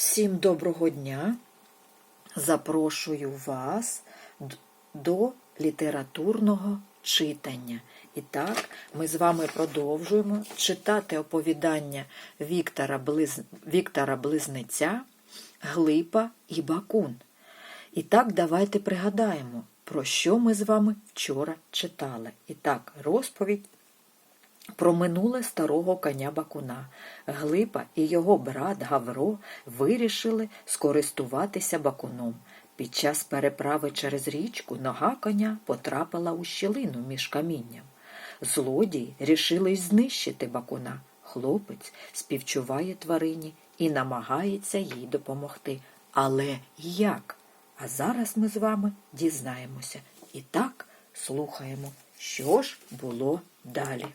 Всім доброго дня! Запрошую вас до літературного читання. І так, ми з вами продовжуємо читати оповідання Віктора, Близ... Віктора Близнеця, Глипа і Бакун. І так, давайте пригадаємо, про що ми з вами вчора читали. І так, розповідь про минуле старого коня Бакуна. Глипа і його брат Гавро вирішили скористуватися Бакуном. Під час переправи через річку нога коня потрапила у щілину між камінням. Злодії рішили знищити Бакуна. Хлопець співчуває тварині і намагається їй допомогти. Але як? А зараз ми з вами дізнаємося. І так слухаємо, що ж було далі.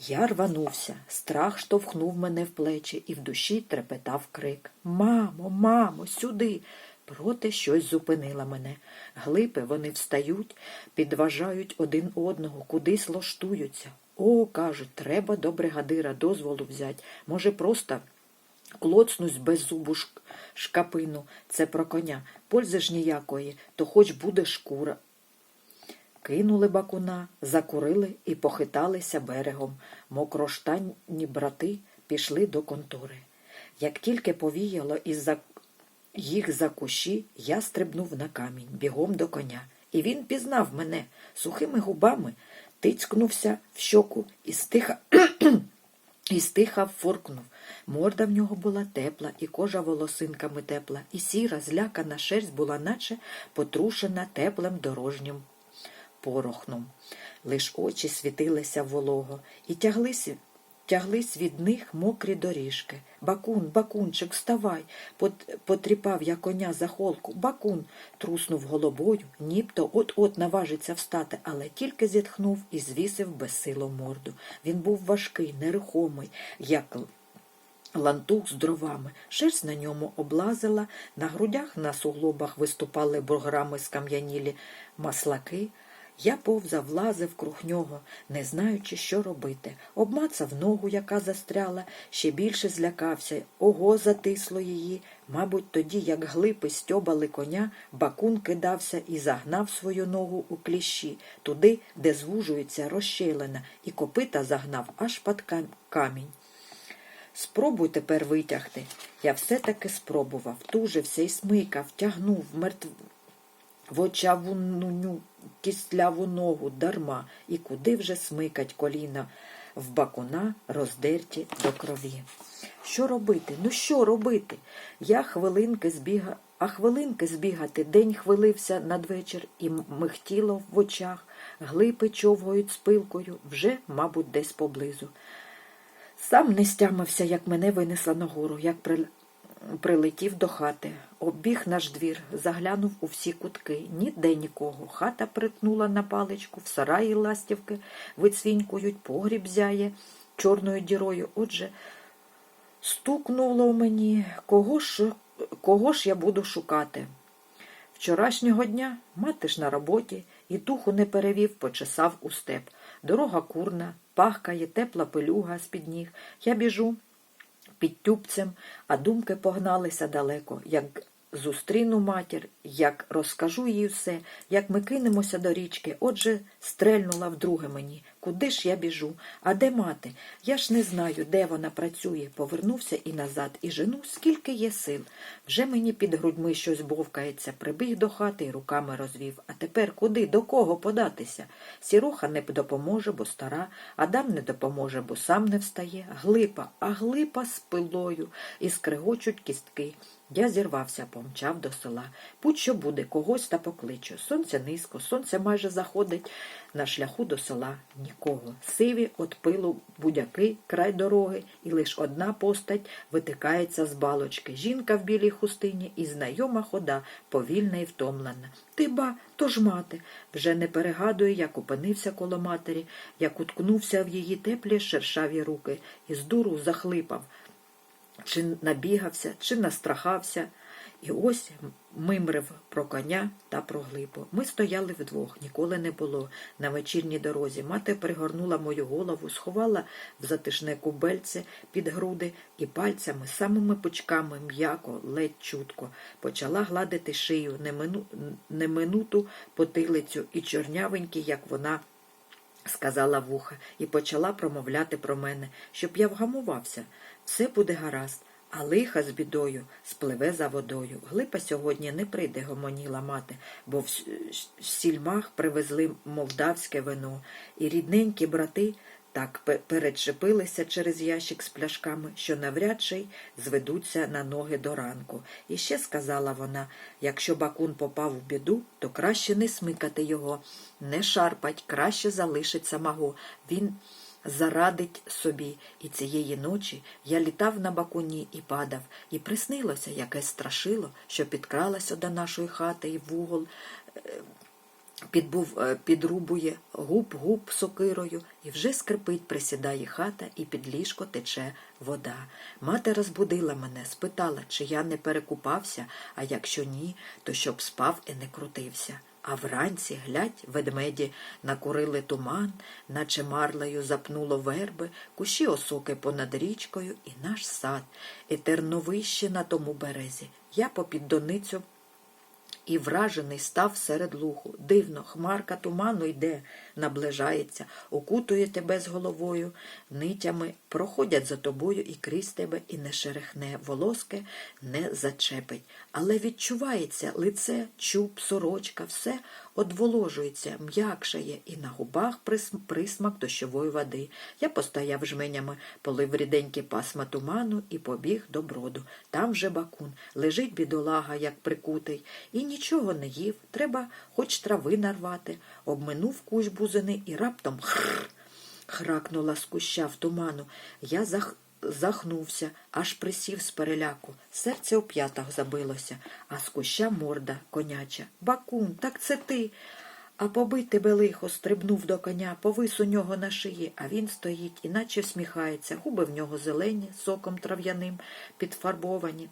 Я рванувся, страх штовхнув мене в плечі, і в душі трепетав крик Мамо, мамо, сюди. Проте щось зупинило мене. Глипи вони встають, підважають один одного, кудись лаштуються. О, кажуть, треба до бригадира дозволу взять. Може, просто клоцнусь без зубу шкапину. Це про коня. Пользи ж ніякої, то хоч буде шкура. Кинули бакуна, закурили і похиталися берегом. Мокроштанні брати пішли до контори. Як тільки повіяло із-за їх за кущі, я стрибнув на камінь бігом до коня. І він пізнав мене сухими губами, тицькнувся в щоку і стиха, і стиха форкнув. Морда в нього була тепла, і кожа волосинками тепла, і сіра, злякана шерсть була наче потрушена теплим дорожнім порохном. Лиш очі світилися волого, і тяглись, тяглись від них мокрі доріжки. Бакун, бакунчик, вставай, потріпав я коня за холку. Бакун труснув головою, нібто от-от наважиться встати, але тільки зітхнув і звісив безсило морду. Він був важкий, нерухомий, як лантух з дровами. Шерсть на ньому облазила, на грудях на суглобах виступали бурграми скам'янілі маслаки. Я повзав, влазив круг нього, не знаючи, що робити. Обмацав ногу, яка застряла, ще більше злякався. Ого, затисло її. Мабуть, тоді, як глипи стьобали коня, бакун кидався і загнав свою ногу у кліщі, туди, де звужується розщелина, і копита загнав аж під камінь. Спробуй тепер витягти. Я все-таки спробував, тужився і смикав, тягнув мертв... в очаву нуню кістляву ногу дарма, і куди вже смикать коліна в бакуна, роздерті до крові. Що робити? Ну що робити? Я хвилинки збіга, а хвилинки збігати день хвилився надвечір і михтіло в очах, глипи човгають з пилкою, вже, мабуть, десь поблизу. Сам не стямився, як мене винесла нагору, як. Прилетів до хати. Обіг наш двір, заглянув у всі кутки. Ніде нікого. Хата прикнула на паличку, в сараї ластівки вицвінькують, погріб зяє чорною дірою. Отже, стукнуло мені, кого ж, кого ж я буду шукати. Вчорашнього дня мати ж на роботі і духу не перевів, почесав у степ. Дорога курна, пахкає, тепла пилюга з-під ніг. Я біжу під тюбцем, а думки погналися далеко, як зустріну матір, як розкажу їй все, як ми кинемося до річки. Отже, стрельнула вдруге мені. Куди ж я біжу? А де мати? Я ж не знаю, де вона працює. Повернувся і назад, і жену, скільки є сил. Вже мені під грудьми щось бовкається. Прибіг до хати і руками розвів. А тепер куди, до кого податися? Сіруха не допоможе, бо стара, Адам не допоможе, бо сам не встає. Глипа, а глипа з пилою, і скрегочуть кістки. Я зірвався, помчав до села. Будь що буде, когось та покличу. Сонце низько, сонце майже заходить. На шляху до села нікого. Сиві от пилу будяки, край дороги, і лиш одна постать витикається з балочки. Жінка в білій хустині і знайома хода, повільна і втомлена. Ти ба, то ж мати. Вже не перегадує, як опинився коло матері, як уткнувся в її теплі шершаві руки, і з дуру захлипав чи набігався, чи настрахався, І ось мимрив про коня та про глипу. Ми стояли вдвох, ніколи не було. На вечірній дорозі мати пригорнула мою голову, сховала в затишне кубельце під груди і пальцями, самими пучками, м'яко, ледь чутко, почала гладити шию немину, неминуту потилицю і чорнявенькі, як вона сказала вуха, і почала промовляти про мене, щоб я вгамувався. Все буде гаразд, а лиха з бідою спливе за водою. Глипа сьогодні не прийде, гомоніла мати, бо в сільмах привезли молдавське вино, і рідненькі брати так перечепилися через ящик з пляшками, що навряд чи зведуться на ноги до ранку. І ще сказала вона, якщо бакун попав у біду, то краще не смикати його, не шарпать, краще залишить самого. Він зарадить собі. І цієї ночі я літав на бакуні і падав, і приснилося якесь страшило, що підкралося до нашої хати і в угол підбув, е, підрубує губ-губ сокирою, і вже скрипить, присідає хата, і під ліжко тече вода. Мати розбудила мене, спитала, чи я не перекупався, а якщо ні, то щоб спав і не крутився. А вранці, глядь, ведмеді накурили туман, наче марлею запнуло верби, кущі осоки понад річкою і наш сад, і терновище на тому березі. Я попід доницю і вражений став серед луху. Дивно, хмарка туману йде, наближається, окутує тебе з головою, нитями проходять за тобою і крізь тебе, і не шерехне, волоски не зачепить. Але відчувається лице, чуб, сорочка, все одволожується, м'якшає, і на губах присмак дощової води. Я постояв жменями, полив ріденькі пасма туману і побіг до броду. Там вже бакун, лежить бідолага, як прикутий, і нічого не їв. Треба хоч трави нарвати. Обминув кущ бузини і раптом хррр, хракнула з куща в туману. Я зах... захнувся, аж присів з переляку. Серце у п'ятах забилося, а з куща морда коняча. Бакун, так це ти. А побить тебе лихо стрибнув до коня, повис у нього на шиї, а він стоїть, іначе всміхається, губи в нього зелені, соком трав'яним, підфарбовані.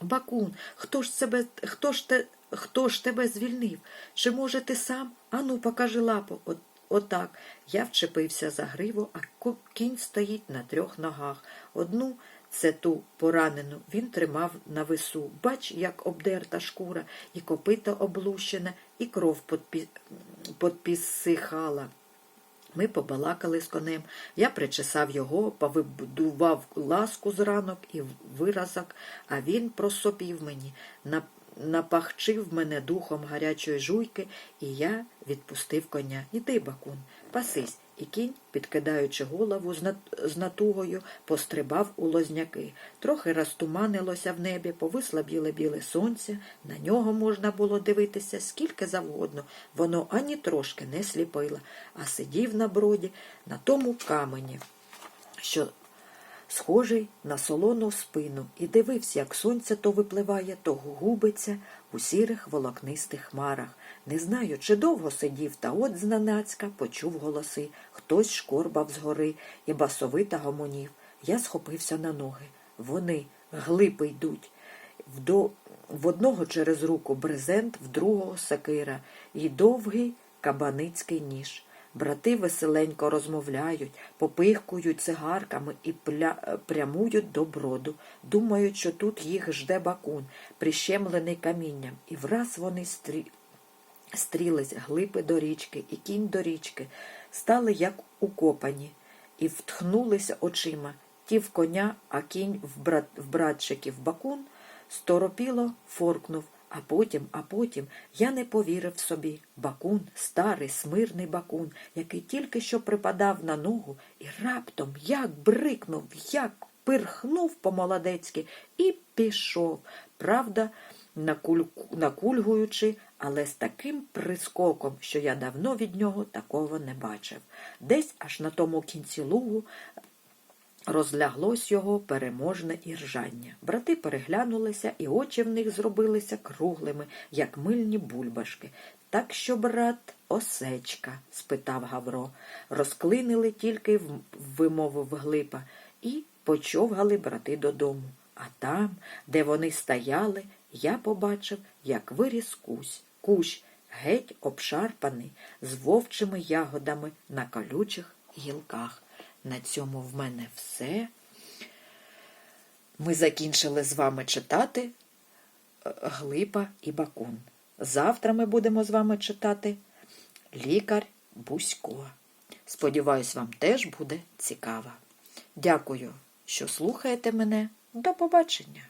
Бакун, хто ж тебе, хто ж те, хто ж тебе звільнив? Чи може ти сам? Ану, покажи лапу. От, отак. Я вчепився за гриву, а кінь стоїть на трьох ногах. Одну це ту поранену він тримав на весу. Бач, як обдерта шкура, і копита облущена, і кров подпі... подпісихала. Ми побалакали з конем. Я причесав його, повибудував ласку з ранок і виразок, а він просопів мені, напахчив мене духом гарячої жуйки, і я відпустив коня. Іди, бакун, пасись. І кінь, підкидаючи голову з натугою, пострибав у лозняки. Трохи розтуманилося в небі, повисло біле-біле сонце. На нього можна було дивитися скільки завгодно. Воно ані трошки не сліпило, а сидів на броді на тому камені, що схожий на солону спину, і дивився, як сонце то випливає, то губиться у сірих волокнистих хмарах. Не знаю, чи довго сидів, та от зненацька почув голоси. Хтось шкорбав згори і басовито гомонів. Я схопився на ноги. Вони глипи йдуть. Вдо... В одного через руку брезент, в другого сакира і довгий кабаницький ніж. Брати веселенько розмовляють, попихкують цигарками і пля... прямують до броду. Думають, що тут їх жде бакун, прищемлений камінням, і враз вони стрі... стрілись глипи до річки і кінь до річки, стали як укопані, і втхнулися очима. Ті в коня, а кінь в, брат... в братчиків бакун, сторопіло форкнув, а потім, а потім я не повірив собі. Бакун, старий, смирний бакун, який тільки що припадав на ногу, і раптом як брикнув, як пирхнув по-молодецьки і пішов. Правда, накульку- накульгуючи, але з таким прискоком, що я давно від нього такого не бачив. Десь аж на тому кінці лугу розляглось його переможне іржання. Брати переглянулися, і очі в них зробилися круглими, як мильні бульбашки. Так що, брат, осечка? спитав Гавро. Розклинили тільки, в- вимовив Глипа, і почовгали брати додому. А там, де вони стояли, я побачив, як виріс кусь, кущ, геть обшарпаний, з вовчими ягодами на колючих гілках. На цьому в мене все. Ми закінчили з вами читати е, Глипа і Бакун. Завтра ми будемо з вами читати Лікар Бусько. Сподіваюсь, вам теж буде цікаво. Дякую, що слухаєте мене. До побачення!